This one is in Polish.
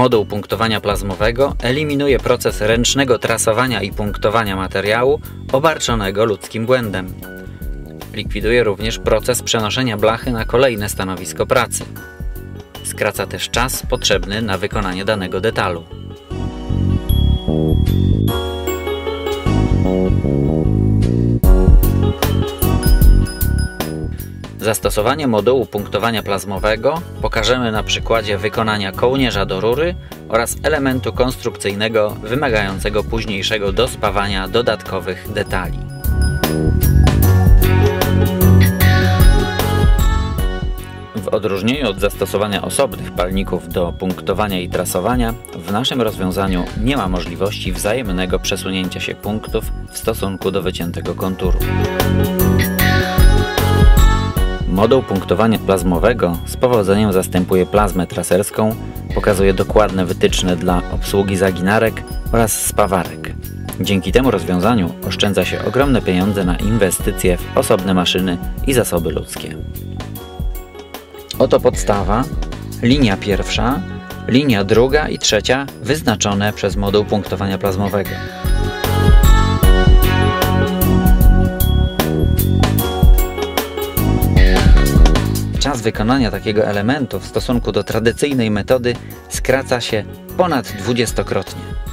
Moduł punktowania plazmowego eliminuje proces ręcznego trasowania i punktowania materiału obarczonego ludzkim błędem. Likwiduje również proces przenoszenia blachy na kolejne stanowisko pracy. Skraca też czas potrzebny na wykonanie danego detalu. Zastosowanie modułu punktowania plazmowego pokażemy na przykładzie wykonania kołnierza do rury oraz elementu konstrukcyjnego wymagającego późniejszego dospawania dodatkowych detali. W odróżnieniu od zastosowania osobnych palników do punktowania i trasowania, w naszym rozwiązaniu nie ma możliwości wzajemnego przesunięcia się punktów w stosunku do wyciętego konturu. Moduł punktowania plazmowego z powodzeniem zastępuje plazmę traserską, pokazuje dokładne wytyczne dla obsługi zaginarek oraz spawarek. Dzięki temu rozwiązaniu oszczędza się ogromne pieniądze na inwestycje w osobne maszyny i zasoby ludzkie. Oto podstawa, linia pierwsza, linia druga i trzecia wyznaczone przez moduł punktowania plazmowego. Czas wykonania takiego elementu w stosunku do tradycyjnej metody skraca się ponad dwudziestokrotnie.